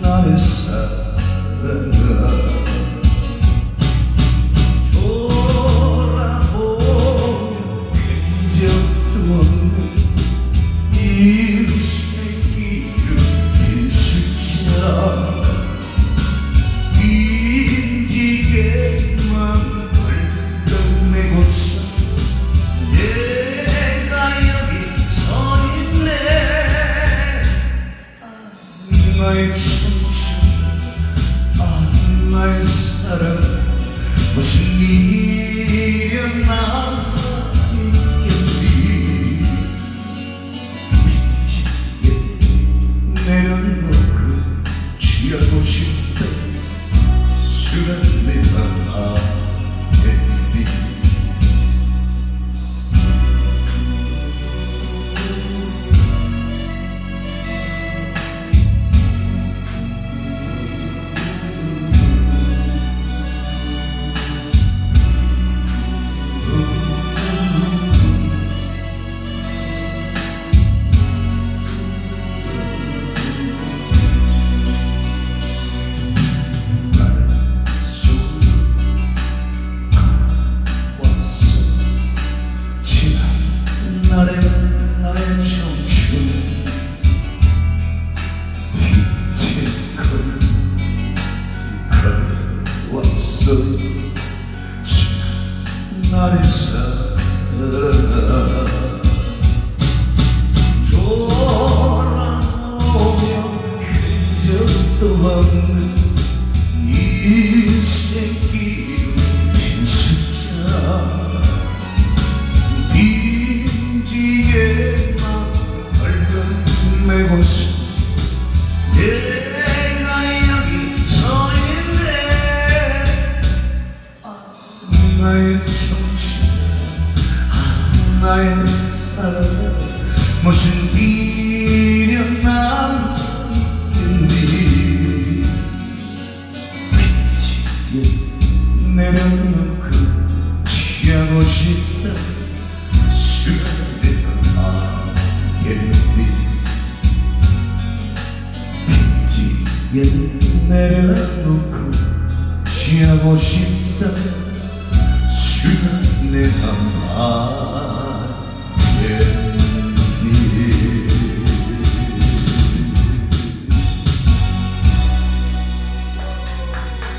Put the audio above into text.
나의 사랑아 걸어왔어 지난 날의 사랑 돌아오며 흔적도 없는 이 새끼 나의 정신 아, 나의 사랑 무슨 미련 남겠니 미치게 내려놓고 취하고 싶다. 내려놓고 취하고 싶다 술을 내가 마